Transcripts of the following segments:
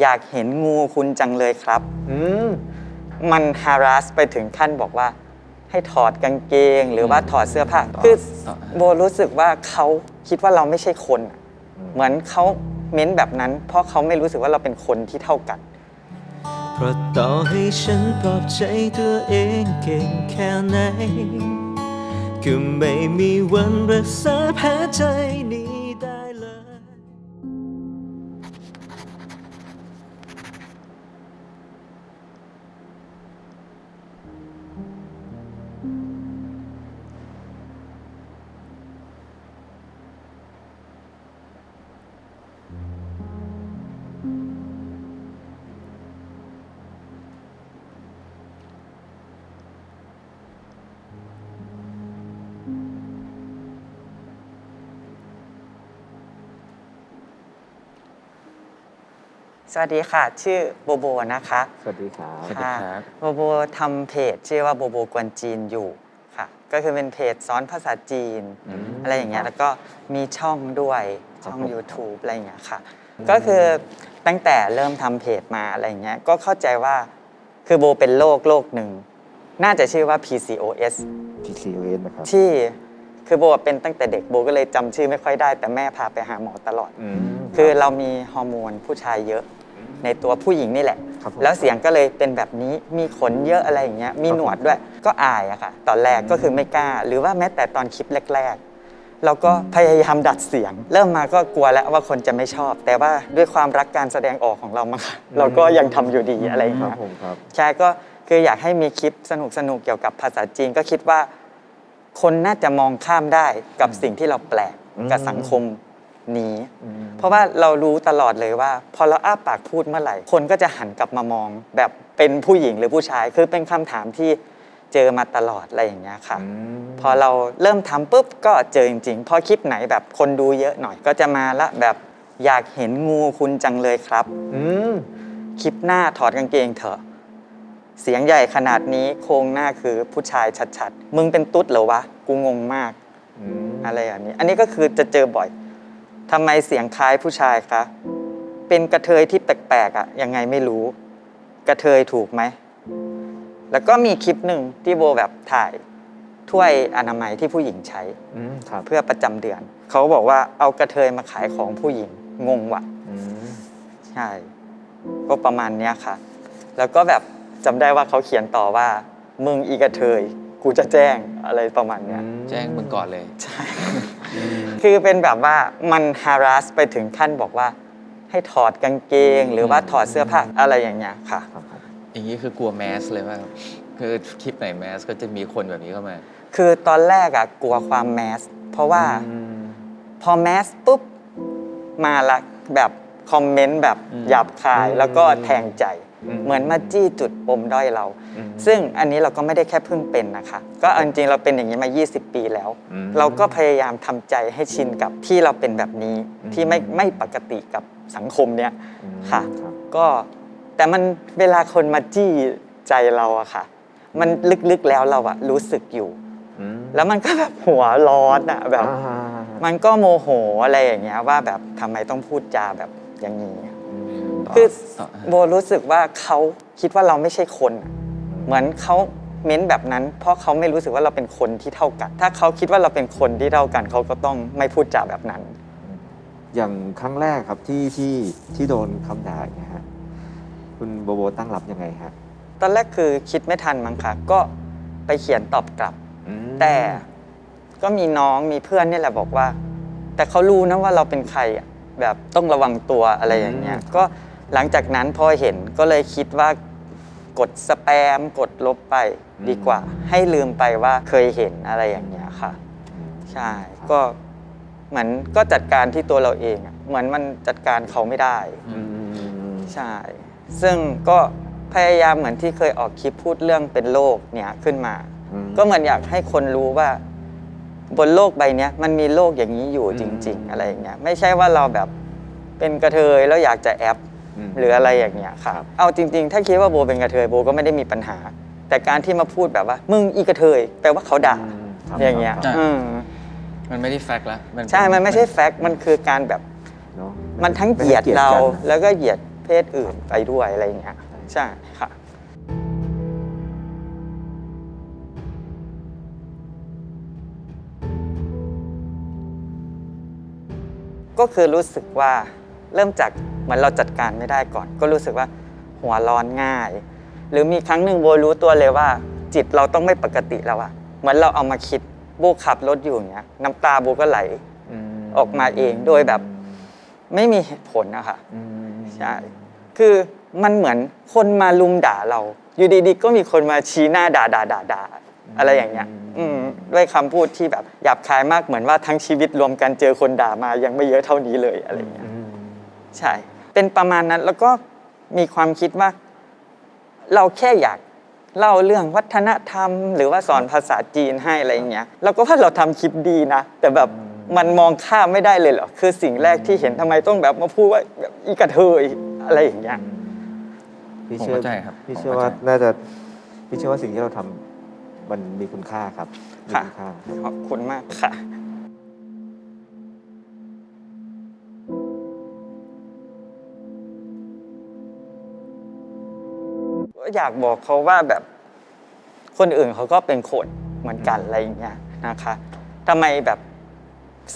อยากเห็นงูคุณจังเลยครับ อืมมันฮารัสไปถึงขั้นบอกว่า ให้ถอดกางเกงหรือว่าอืมถอดเสื้อผ้าต่อคือต่อโบรู้สึกว่าเขาคิดว่าเราไม่ใช่คนอะอืมเหมือนเขาเม้นแบบนั้น เพราะเขาไม่รู้สึกว่าเราเป็นคนที่เท่ากัน เพราะต่อให้ฉันปลอบใจตัวเองเก่งแค่ไหน ก็ไม่มีวันรักษาแผลใจนี้ วัสดีค่ะ ชื่อโบโบนะคะ สวัสดีครับสวัสดีครับโบโบทำเพจชื่อว่าโบโบกวนจีนอยู่ค่ะ ก็คือเป็นเพจสอนภาษาจีนอืมอะไรอย่างเงี้ยแล้วก็มีช่องด้วยช่องครับผม YouTube อะไรอย่างเงี้ยค่ะ ก็คือตั้งแต่เริ่มทำเพจมาอะไรอย่างเงี้ยก็เข้าใจว่าคือโบเป็นโรคโรคหนึ่ง น่าจะชื่อว่า PCOS PCOS นะครับที่คือโบเป็นตั้งแต่เด็กโบก็เลยจำชื่อไม่ค่อยได้ แต่แม่พาไปหาหมอตลอดอืมคือเรามีฮอร์โมนผู้ชายเยอะ ในตัวผู้หญิงนี่แหละ ครับผม แล้วเสียงก็เลยเป็นแบบนี้มีขนเยอะอะไรอย่างเงี้ยมีหนวดด้วยก็อายอะค่ะ ตอนแรกก็คือไม่กล้า หรือว่าแม้แต่ตอนคลิปแรก ๆ เราก็พยายามดัดเสียง เริ่มมาก็กลัวแล้วว่าคนจะไม่ชอบ แต่ว่าด้วยความรักการแสดงออกของเรามาค่ะเราก็ยังทำอยู่ดีอะไรอย่างครัเงี้บย ผมครับ ใช่ก็คืออยากให้มีคลิปสนุกสนุกๆ เกี่ยวกับภาษาจีนก็คิดว่า คนน่าจะมองข้ามได้กับสิ่งที่เราแปลก อืม กับสังคม นี้อืมเพราะว่าเรารู้ตลอดเลยว่า พอเราอ้าปากพูดเมื่อไหร่ คนก็จะหันกลับมามองแบบเป็นผู้หญิงหรือผู้ชาย คือเป็นคำถามที่เจอมาตลอดอะไรอย่างเงี้ยค่ะอืมพอเราเริ่มทำปุ๊บก็เจอจริงๆ พอคลิปไหนแบบคนดูเยอะหน่อย ก็จะมาละแบบอยากเห็นงูคุณจังเลยครับ อืมคลิปหน้าถอดกางเกงเถอะ เสียงใหญ่ขนาดนี้โครงหน้าคือผู้ชายชัดๆ มึงเป็นตุ๊ดเหรอวะ กูงงมากอืมอะไรแบบนี้ อันนี้ก็คือจะเจอบ่อย ทำไมเสียงคล้ายผู้ชายคะ เป็นกระเทยที่แปลกๆอะยังไงไม่รู้ กระเทยถูกไหม แล้วก็มีคลิปหนึ่งที่โบแบบถ่ายถ้วยอนามัยที่ผู้หญิงใช้ อืมครับเพื่อประจำเดือน เขาบอกว่าเอากระเทยมาขายของผู้หญิงงงว่ะ อืมใช่ ก็ประมาณเนี้ยค่ะ แล้วก็แบบจำได้ว่าเขาเขียนต่อว่า มึงอีกระเทย กูจะแจ้งอะไรประมาณเนี้ย แจ้งมึงก่อนเลย ใช่ คือเป็นแบบว่ามันฮารัสไปถึงขั้นบอกว่าให้ถอดกางเกง หรือว่าถอดเสื้อผ้าอะไรอย่างเงี้ยค่ะครับผมอย่างนี้คือกลัวแมสเลยว่าคือคลิปไหนแมสก็จะมีคนแบบนี้เข้ามา คือตอนแรกอะกลัวความแมส เพราะว่าอืมพอแมสปุ๊บมาละแบบคอมเมนต์แบบอืมหยาบคายแล้วก็แทงใจอืม เหมือนมาจี้จุดปมด้อยเราอืมซึ่งอันนี้เราก็ไม่ได้แค่เพิ่งเป็นนะคะ ก็เอาจริงๆเราเป็นอย่างนี้มา 20 ปีแล้วอืมเราก็พยายามทำใจให้ชินกับที่เราเป็นแบบนี้อืมที่ไม่ไม่ปกติกับสังคมเนี้ยอืมค่ะรับก็แต่มันเวลาคนมาจี้ใจเราอะค่ะ มันลึกๆแล้วเราอะรู้สึกอยู่อืมแล้วมันก็แบบหัวร้อนอะแบบอ่ามันก็โมโหอะไรอย่างเงี้ยว่าแบบทำไมต้องพูดจาแบบอย่างนี้อืม คือต่อโบรู้สึกว่าเขาคิดว่าเราไม่ใช่คนอะเหมือนเขาเม้นแบบนั้น เพราะเขาไม่รู้สึกว่าเราเป็นคนที่เท่ากัน ถ้าเขาคิดว่าเราเป็นคนที่เท่ากันเขาก็ต้องไม่พูดจาแบบนั้น อย่างครั้งแรกครับที่ที่ที่โดนคำด่าอย่างเงี้ยฮะคุณโบโบตั้งรับยังไงฮะตอนแรกคือคิดไม่ทันมั้งคะก็ไปเขียนตอบกลับอืมแต่ก็มีน้องมีเพื่อนนี่แหละบอกว่า แต่เขารู้นะว่าเราเป็นใครอะแบบต้องระวังตัวอะไรอย่างเงี้ยก็ หลังจากนั้นพอเห็นก็เลยคิดว่ากดสแปมกดลบไปดีกว่า ให้ลืมไปว่าเคยเห็นอะไรอย่างเงี้ยค่ะอืมใช่ก็เหมือนก็จัดการที่ตัวเราเองอะเหมือนมันจัดการเขาไม่ได้อืมใช่ ซึ่งก็พยายามเหมือนที่เคยออกคลิปพูดเรื่องเป็นโรคเนี่ยขึ้นมาอืมก็เหมือนอยากให้คนรู้ว่า บนโลกใบเนี้ยมันมีโลกอย่างนี้อยู่จริงอืมๆอะไรอย่างเงี้ยไม่ใช่ว่าเราแบบเป็นกระเทยแล้วอยากจะแอปม หรืออะไรอย่างเงี้ยครับ เอาจริง ๆ ถ้าคิดว่าโบเป็นกระเทยโบก็ไม่ได้มีปัญหา แต่การที่มาพูดแบบว่า มึงอีกระเทยแปลว่าเขาด่าอืมครับอย่างเงี้ยครับอืมมันไม่ได้แฟกต์แล้วเป็ใช่ มันไม่ใช่แฟกต์มันคือการแบบเนอะมันทั้งเหยียดไม่ให้เรากันแล้วก็เหยียดเพศอื่นไปด้วยอะไรอย่างเงี้ยใช่ค่ะก็คือรู้สึกว่า เริ่มจากเหมือนเราจัดการไม่ได้ก่อน ก็รู้สึกว่าหัวร้อนง่าย หรือมีครั้งหนึ่งโบรู้ตัวเลยว่า จิตเราต้องไม่ปกติแล้วอะเหมือนเราเอามาคิดโบขับรถอยู่อย่างเงี้ยน้ำตาโบก็ไหลออกมาเองโดยแบบไม่มีเหตุผลนะคะอืมใช่คือมันเหมือนคนมาลุมด่าเรา อยู่ดีๆก็มีคนมาชี้หน้าด่าด่าด่าด่าอะไรอย่างเงี้ย อืมด้วยคำพูดที่แบบหยาบคายมากเหมือนว่าทั้งชีวิตรวมกันเจอคนด่ามายังไม่เยอะเท่านี้เลยอะไรอย่างเงี้ยอืม ใช่ เป็นประมาณนั้นแล้วก็มีความคิดว่า เราแค่อยากเล่าเรื่องวัฒนธรรม หรือว่าสอนภาษาจีนให้อะไรอย่างเงี้ยเราก็ว่าเราทำคลิปดีนะ แต่แบบมันมองข้ามไม่ได้เลยเหรอคือสิ่งแรกที่เห็นทำไมต้องแบบมาพูดว่าแบบอีกระเทยอะไรอย่างเงี้ยพี่ผมเชื่อเข้าใจครับพี่ผมเชื่อเข้าว่าใจน่าจะพี่เชื่อว่าสิ่งที่เราทำมันมีคุณค่าครับมีค่ะคุณค่าขอบคุณมากค่ะ อยากบอกเขาว่าแบบคนอื่นเขาก็เป็นคนเหมือนกันอะไรอย่างเงี้ยนะคะทำไมแบบ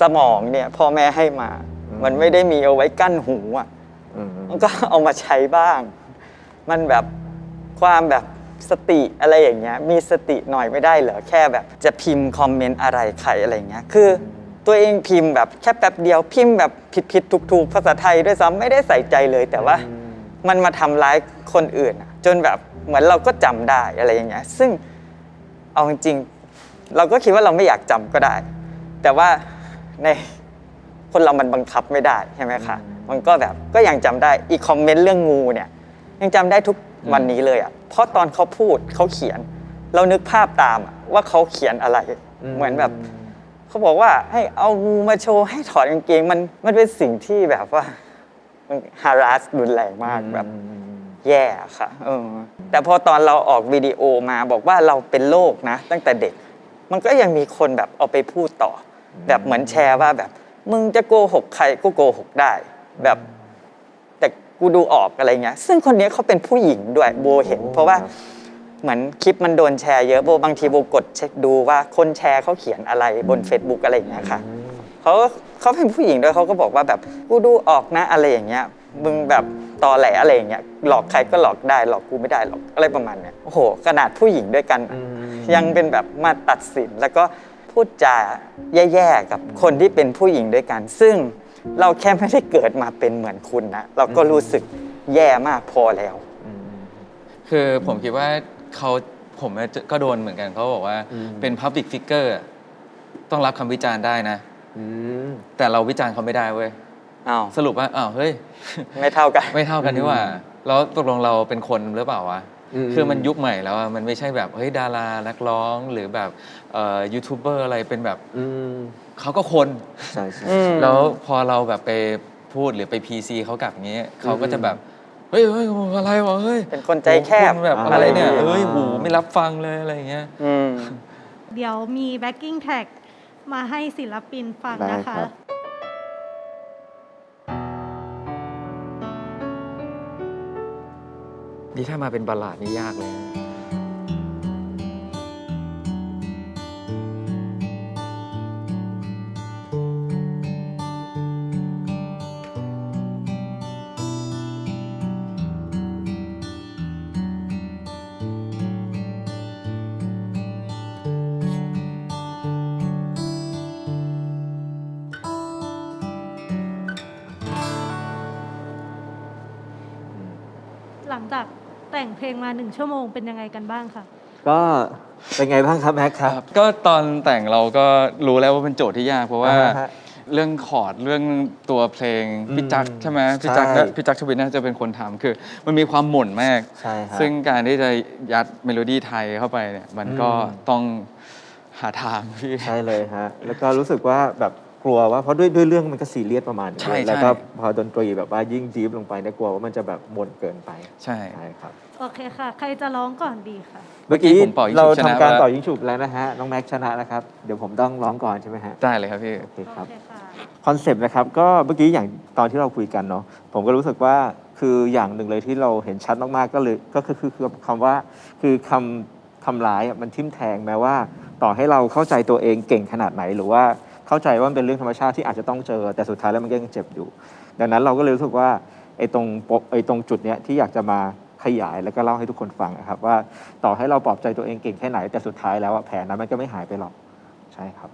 สมองเนี่ยพ่อแม่ให้มา มันไม่ได้มีเอาไว้กั้นหูอะอืมมันก็เอามาใช้บ้าง มันแบบความแบบสติอะไรอย่างเงี้ย มีสติหน่อยไม่ได้เหรอแค่แบบจะพิมพ์คอมเมนต์อะไรใครอะไรอย่างเงี้ย คือตัวเองพิมพ์แบบแค่แป๊บเดียวพิมพ์แบบผิดผิดถูกถูกๆภาษาไทยด้วยซ้ำไม่ได้ใส่ใจเลย แต่ว่ามันมาทำร้ายคนอื่นอะ จนแบบเหมือนเราก็จำได้อะไรอย่างเงี้ยซึ่งเอาจริงเราก็คิดว่าเราไม่อยากจำก็ได้ แต่ว่าในคนเรามันบังคับไม่ได้ใช่ไหมคะมันก็แบบก็ยังจำได้อีกคอมเมนต์เรื่องงูเนี่ย ยังจำได้ทุกวันนี้เลยอะเพราะตอนเขาพูดเขาเขียน เรานึกภาพตามว่าเขาเขียนอะไร เหมือนแบบเขาบอกว่าให้เอางูมาโชว์ให้ถอดกางเกงมันมันเป็นสิ่งที่แบบว่ามันฮารัสรุนแรงมากแบบ แย่ค่ะเออแต่พอตอนเราออกวิดีโอมาบอกว่าเราเป็นโรคนะ ตั้งแต่เด็ก มันก็ยังมีคนแบบเอาไปพูดต่ออแบบเหมือนแชร์ว่าแบบ มึงจะโกหกใครก็โกหกได้ แบบ แต่กูดูออกอะไรเงี้ย ซึ่งคนนี้เขาเป็นผู้หญิงด้วยโบเห็น เพราะว่าเหมือนคลิปมันโดนแชร์เยอะโบบางทีโบกดเช็คดูว่าคนแชร์เขาเขียนอะไรบน Facebook อะไรอย่างเงี้ยค่ะเขาเขาเป็นผู้หญิงด้วยเขาก็บอกว่าแบบกูดูออกนะอะไรอย่างเงี้ยมึงแบบ ตอแหลอะไรอย่างเงี้ยหลอกใครก็หลอกได้หลอกกูไม่ได้หรอกอะไรประมาณเนี้ยโอ้โหขนาดผู้หญิงด้วยกันอะยังเป็นแบบมาตัดสินแล้วก็พูดจาแย่ๆกับคนที่เป็นผู้หญิงด้วยกัน ซึ่งเราแค่ไม่ได้เกิดมาเป็นเหมือนคุณนะเราก็รู้สึกแย่มากพอแล้ว คือผมคิดว่าเขาผมก็โดนเหมือนกันเขาบอกว่าอืมเป็น Public Figure อะต้องรับคำวิจารณ์ได้นะอืมแต่เราวิจารณ์เขาไม่ได้เว้ย อ้าวสรุปว่าอ้าวเฮ้ย ไม่เท่ากัน ไม่เท่ากันนี่หว่า แล้วตกลงเราเป็นคนหรือเปล่าวะอืมคือมันยุคใหม่แล้วอะมันไม่ใช่แบบเฮ้ยดารานักร้องหรือแบบเอ่อยูทูบเบอร์อะไรเป็นแบบอืมเขาก็คนใช่ใช่อืมแล้วพอเราแบบไปพูดหรือไป PC เขากลับอย่างเงี้ยเขาก็จะแบบเฮ้ยเฮ้ยอะไรวะเฮ้ยเป็นคนใจแคบณแบบอะไรเนี่ยอะไรอย่างเงี้ยเฮ้ยหูไม่รับฟังเลยอะไรอย่างเงี้ยอืมเดี๋ยวมีแบ็กกิ้งแท็กมาให้ศิลปินฟังได้นะคะ นี่ถ้ามาเป็นบัลลาดนี่ยากเลยนะหลังจาก แต่งเพลงมาหนึ่งชั่วโมงเป็นยังไงกันบ้างคะก็เป็นไงบ้างครับแม็กครับ ก็ตอนแต่งเราก็รู้แล้วว่าเป็นโจทย์ที่ยากเพราะว่าอ่าฮะเรื่องคอร์ดเรื่องตัวเพลงอืมพี่จักรใช่ไหมพี่จักรใช่ก็พี่จักรชวินน่าจะเป็นคนทำคือ มันมีความหม่นมากใช่ครับซึ่งการที่จะยัดเมโลดี้ไทยเข้าไปเนี่ยมันก็อืมต้องหาทางพี่ใช่เลยฮะแล้วก็รู้สึกว่าแบบ กลัวว่าเพราะด้วยด้วยเรื่องมันก็ซีเรียสประมาณนึงใช่แล้วก็ใช่พอดนตรีแบบว่ายิ่งดีฟลงไปเนี่ยกลัวว่ามันจะแบบมนเกินไปใช่ ใช่ครับโอเคค่ะ ใครจะร้องก่อนดีคะเมื่อกี้ผมเป่ายิงฉุบเราชนะทำการไปแล้ว ต่อยิงฉุบแล้วนะฮะน้องแม็กชนะแล้วครับเดี๋ยวผมต้องร้องก่อนใช่ไหมฮะได้เลยครับพี่ โอเคครับ โอเคค่ะ คอนเซปต์นะครับก็เมื่อกี้อย่างตอนที่เราคุยกันเนาะผมก็รู้สึกว่าคืออย่างหนึ่งเลยที่เราเห็นชัดมากๆก็เลยก็คือคือคือคำว่าคือคำทำร้ายอะมันทิ่มแทงแม้ว่า ต่อให้เราเข้าใจตัวเองเก่งขนาดไหน หรือว่า เข้าใจว่ามันเป็นเรื่องธรรมชาติที่อาจจะต้องเจอ แต่สุดท้ายแล้วมันก็ยังเจ็บอยู่ ดังนั้นเราก็เลยรู้สึกว่าไอ้ตรงปไอ้ตรงจุดเนี้ยที่อยากจะมาขยายแล้วก็เล่าให้ทุกคนฟังนะครับว่าต่อให้เราปลอบใจตัวเองเก่งแค่ไหนแต่สุดท้ายแล้วแผลนั้นมันก็ไม่หายไปหรอกใช่ครับ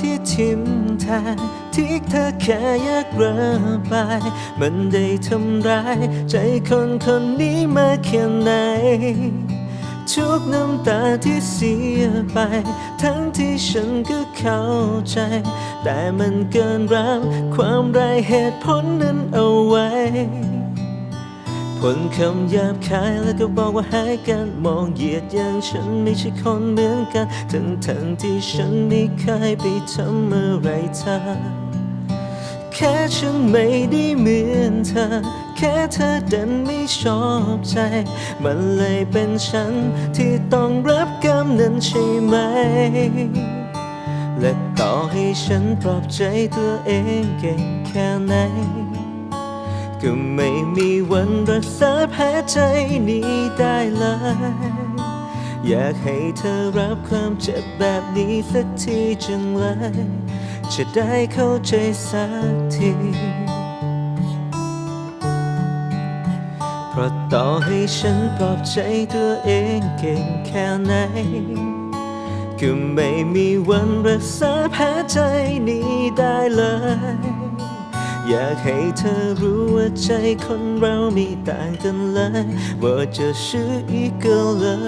ที่ทิมแทงที่เธอแค่อยากระบาย มันได้ทำร้าย ใจคนคนนี้มาแค่ไหนทุกน้ำตาที่เสียไป ทั้งที่ฉันก็เข้าใจ แต่มันเกินรักความไรเหตุผลนั้นเอาไว้ ผลคำหยาบคายแล้วก็บอกว่าหายกันมองเหยียดอย่างฉันไม่ใช่คนเหมือนกัน ทั้งทั้งที่ฉันไม่เคยไปทำอะไรเธอแค่ฉันไม่ได้เหมือนเธอ แค่เธอดันไม่ชอบใจ มันเลยเป็นฉันที่ต้องรับกรรมนั้นใช่ไหม และต่อให้ฉันปลอบใจตัวเองเก่งแค่ไหน ก็ไม่มีวันรักษาแผลใจนี้ได้เลย อยากให้เธอรับความเจ็บแบบนี้สักทีจังเลย จะได้เข้าใจสักที เพราะต่อให้ฉันปลอบใจตัวเองเก่งแค่ไหนก็ไม่มีวันรักษาแผลใจนี้ได้เลย อยากให้เธอรู้ว่าใจคนเราไม่ต่างกันเลยว่าจะชื่ออีกก็เลย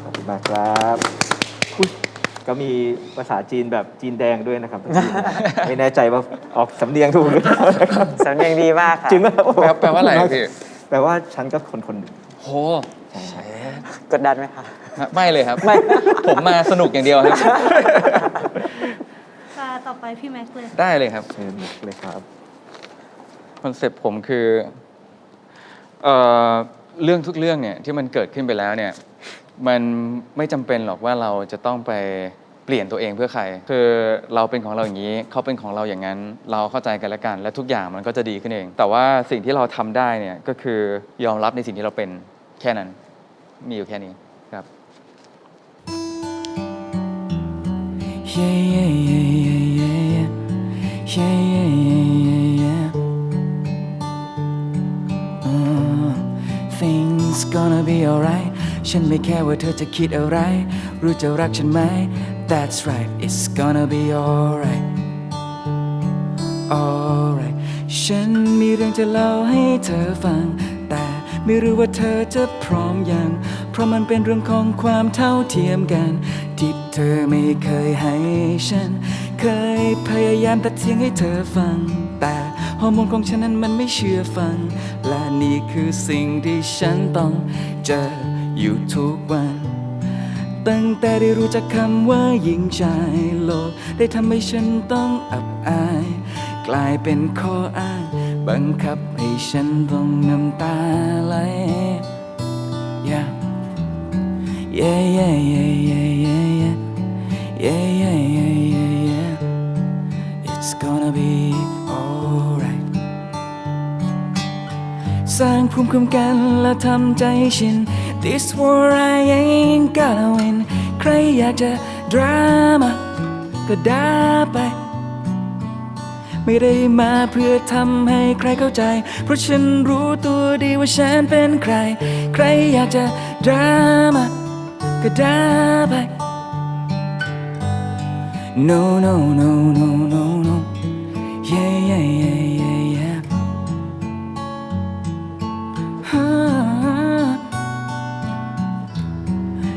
ขอบคุณมากครับอุ๊ยก็มีภาษาจีนแบบจีนแดงด้วยนะครับ ไม่แน่ใจว่าออกสำเนียงถูกหรือเปล่านะครับสำเนียงดีมากค่ะจริงไหมแปลแปลว่าอะไรพี่ แปลว่าฉันก็คนคนหนึ่งโห กดดันไหมคะ ไม่เลยครับผมมาสนุกอย่างเดียวครับ ค่ะต่อไปพี่แม็กซ์เลยได้เลยครับ เชิญเลยครับ คอนเซปต์ผมคือเอ่อเรื่องทุกเรื่องเนี่ยที่มันเกิดขึ้นไปแล้วเนี่ยมันไม่จำเป็นหรอกว่าเราจะต้องไปเปลี่ยนตัวเองเพื่อใคร คือเราเป็นของเราอย่างนี้เขาเป็นของเราอย่างนั้น เราเข้าใจกันและกัน และทุกอย่างมันก็จะดีขึ้นเอง แต่ว่าสิ่งที่เราทำได้เนี่ยก็คือยอมรับในสิ่งที่เราเป็นแค่นั้น มีอยู่แค่นี้ Yeah, yeah, yeah, yeah, yeah, yeah, yeah, yeah, yeah, yeah. Uh, things gonna be alright ฉันไม่แค่ว่าเธอจะคิดอะไร รู้จะรักฉันไหม That's right it's gonna be alright alright ฉันมีเรื่องจะเล่าให้เธอฟัง แต่ไม่รู้ว่าเธอจะพร้อมยัง เพราะมันเป็นเรื่องของความเท่าเทียมกัน ธอไม่เคยให้ฉัน เคยพยายามตัดเทียงให้เธอฟัง แต่ฮอร์โมนของฉันนั้นมันไม่เชื่อฟัง และนี่คือสิ่งที่ฉันต้องเจออยู่ทุกวัน ตั้งแต่ได้รู้จักคำว่าหญิงชายโลก ได้ทำให้ฉันต้องอับอาย กลายเป็นข้ออ้างบังคับให้ฉันต้องน้ำตาไหล yeah yeah yeah yeah yeah yeah yeah yeah yeah yeah yeah it's gonna be alright สร้างภูมิคุ้มกันและทำใจชิน This war I ain't gonna win ใครอยากจะดราม่าก็ด่าไป ไม่ได้มาเพื่อทำให้ใครเข้าใจ เพราะฉันรู้ตัวดีว่าฉันเป็นใคร ใครอยากจะดราม่าก็ด่าไป No no no no no no Yeah yeah yeah yeah yeah Ah.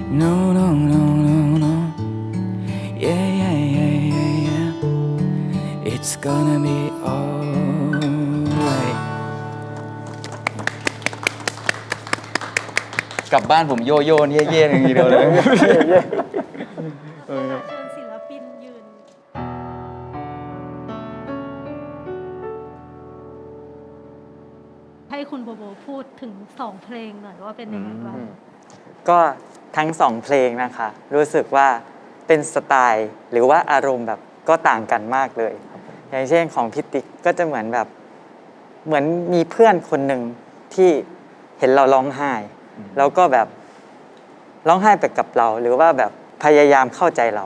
No no no no no Yeah yeah yeah yeah yeah gonna be alright กลับบ้านผมโยโย่เย่เย่อย่างนี้เดียวเลยเชิญ ให้คุณโบโบพูดถึงสองเพลงหน่อยว่าเป็นยังไงบ้างก็ทั้งสองเพลงนะคะ รู้สึกว่าเป็นสไตล์ หรือว่าอารมณ์แบบก็ต่างกันมากเลย อย่างเช่นของพิติกก็จะเหมือนแบบ เหมือนมีเพื่อนคนหนึ่งที่เห็นเราร้องไห้ แล้วก็แบบร้องไห้ไปกับเรา หรือว่าแบบพยายามเข้าใจเรา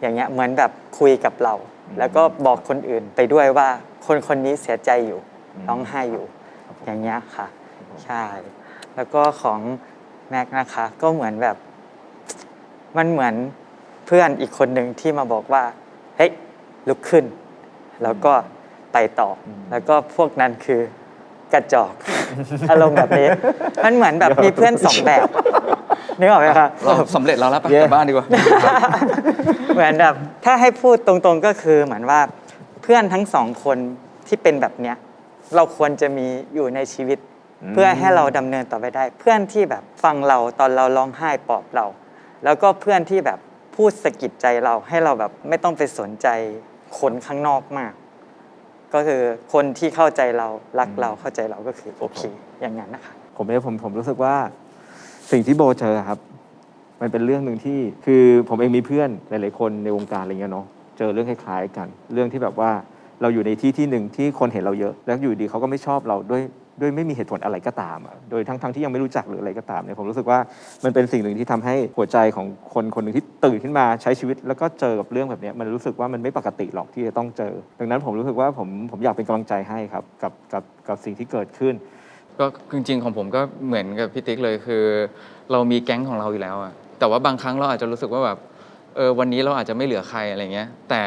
อย่างเงี้ยเหมือนแบบคุยกับเรา แล้วก็บอกคนอื่นไปด้วยว่าคนคนนี้เสียใจอยู่ร้องไห้อยู่ อย่างเงี้ยค่ะ ใช่ แล้วก็ของแม็กนะคะ ก็เหมือนแบบ มันเหมือนเพื่อนอีกคนหนึ่งที่มาบอกว่า เฮ้ย ลุกขึ้น แล้วก็ไปต่ออแล้วก็พวกนั้นคือกระจอก อารมณ์แบบนี้ มันเหมือนแบบมีเพื่อนสองแบบนึกออกไหมคะเราสำเร็จแล้วแล้วไปเย้กลับบ้านดีกว่า เหมือนแบบ ถ้าให้พูดตรงๆก็คือเหมือนว่าเพื่อนทั้งสองคนที่เป็นแบบเนี้ย เราควรจะมีอยู่ในชีวิต เพื่อให้เราดำเนินต่อไปได้ เพื่อนที่แบบฟังเราตอนเราร้องไห้ปลอบเรา แล้วก็เพื่อนที่แบบพูดสะกิดใจเราให้เราแบบไม่ต้องไปสนใจคนข้างนอกมาก ก็คือคนที่เข้าใจเรารักเราเข้าใจเราก็คือโอเคอย่างนั้นนะคะผมเนี่ยผมผมรู้สึกว่าสิ่งที่โบเจอครับ มันเป็นเรื่องหนึ่งที่คือผมเองมีเพื่อนหลาย ๆ คนในวงการอะไรเงี้ยเนาะเจอเรื่องคล้ายๆกัน เรื่องที่แบบว่า เราอยู่ในที่ที่หนึ่งที่คนเห็นเราเยอะ แล้วอยู่ดีเขาก็ไม่ชอบเราด้วยด้วยไม่มีเหตุผลอะไรก็ตามโดยทั้งทั้งที่ยังไม่รู้จักหรืออะไรก็ตามเนี่ยผมรู้สึกว่ามันเป็นสิ่งหนึ่งที่ทำให้หัวใจของคนคนหนึ่งที่ตื่นขึ้นมาใช้ชีวิต แล้วก็เจอกับเรื่องแบบนี้มันรู้สึกว่ามันไม่ปกติหรอกที่จะต้องเจอ ดังนั้นผมรู้สึกว่าผมผมอยากเป็นกำลังใจให้ครับกับกับกับสิ่งที่เกิดขึ้น ก็จริง ๆ ของผมก็เหมือนกับพี่ติ๊กเลยคือ เรามีแก๊งของเราอยู่แล้วอะแต่ว่าบางครั้งเราอาจจะรู้สึกว่าแบบเออวันนี้เราอาจจะไม่เหลือใครอะไรเงี้ยแต่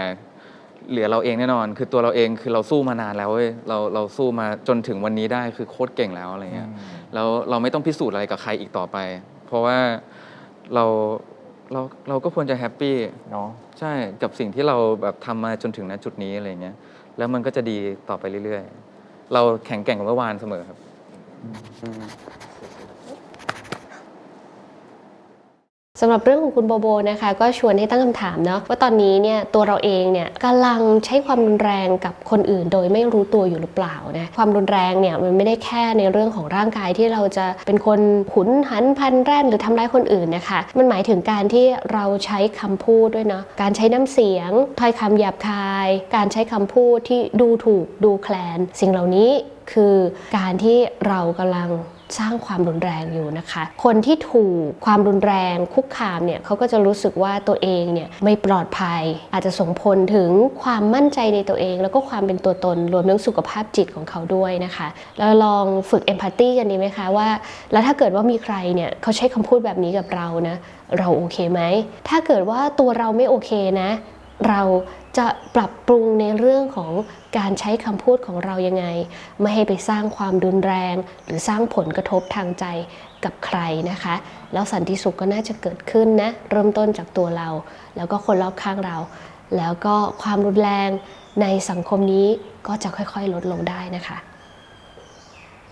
เหลือเราเองแน่นอน คือตัวเราเองคือเราสู้มานานแล้วเว้ยเราเราสู้มาจนถึงวันนี้ได้คือโคตรเก่งแล้วอะไรเงี้ยแล้วเราไม่ต้องพิสูจน์อะไรกับใครอีกต่อไป เพราะว่าเราเราเราก็ควรจะแฮปปี้เนาะใช่กับสิ่งที่เราแบบทำมาจนถึงณจุดนี้อะไรเงี้ยแล้วมันก็จะดีต่อไปเรื่อยๆ เราแข็งแกร่งกว่าเมื่อวานเสมอครับ สำหรับเรื่องของคุณโบโบนะคะก็ชวนให้ตั้งคำถามเนาะว่าตอนนี้เนี่ยตัวเราเองเนี่ยกำลังใช้ความรุนแรงกับคนอื่น โดยไม่รู้ตัวอยู่หรือเปล่านะความรุนแรงเนี่ยมันไม่ได้แค่ในเรื่องของร่างกายที่เราจะเป็นคนขุนหันพันแร่นหรือทำร้ายคนอื่นนะคะมันหมายถึงการที่เราใช้คำพูดด้วยเนาะการใช้น้ำเสียงถ้อยคำหยาบคาย การใช้คำพูดที่ดูถูกดูแคลน สิ่งเหล่านี้คือการที่เรากำลัง สร้างความรุนแรงอยู่นะคะ คนที่ถูกความรุนแรงคุกคามเนี่ยเขาก็จะรู้สึกว่าตัวเองเนี่ยไม่ปลอดภัย อาจจะส่งผลถึงความมั่นใจในตัวเอง แล้วก็ความเป็นตัวตนรวมถึงสุขภาพจิตของเขาด้วยนะคะเราลองฝึกเอมพัตตีกันดีไหมคะว่า แล้วถ้าเกิดว่ามีใครเนี่ยเขาใช้คำพูดแบบนี้กับเรานะเราโอเคไหมถ้าเกิดว่าตัวเราไม่โอเคนะ เราจะปรับปรุงในเรื่องของการใช้คำพูดของเรายังไง ไม่ให้ไปสร้างความรุนแรง หรือสร้างผลกระทบทางใจกับใครนะคะ แล้วสันติสุขก็น่าจะเกิดขึ้นนะเริ่มต้นจากตัวเรา แล้วก็คนรอบข้างเรา แล้วก็ความรุนแรงในสังคมนี้ก็จะค่อยๆ ลดลงได้นะคะ